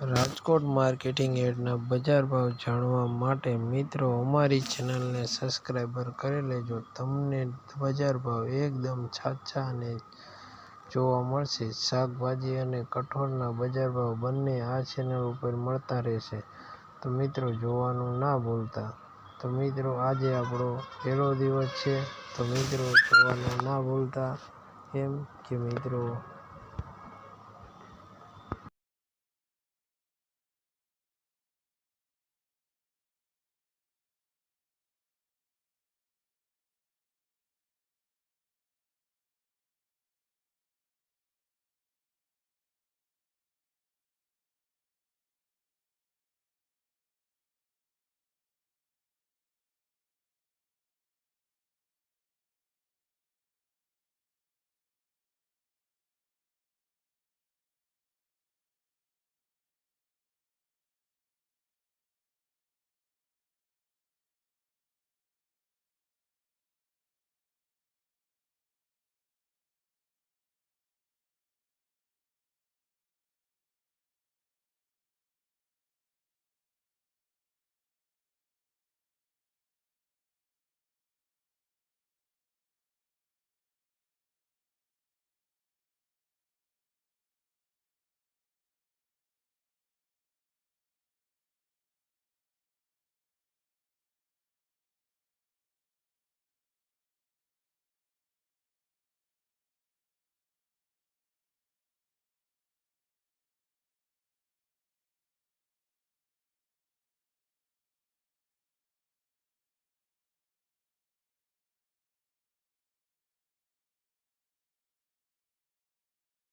Rajkot marketing યાર્ડના બજાર ભાવ જાણવા માટે મિત્રો અમારી ચેનલને સબસ્ક્રાઈબર કરી લેજો. તમને બજાર ભાવ એકદમ સાચા અને જોવા મળશે. શાકભાજી અને કઠોળના બજાર ભાવ બંને આ ચેનલ ઉપર મળતા રહેશે. તો મિત્રો જોવાનું ના ભૂલતા. તો મિત્રો આજે આપણો પહેલો દિવસ છે. તો મિત્રો જોવાનું ના ભૂલતા. એમ કે મિત્રો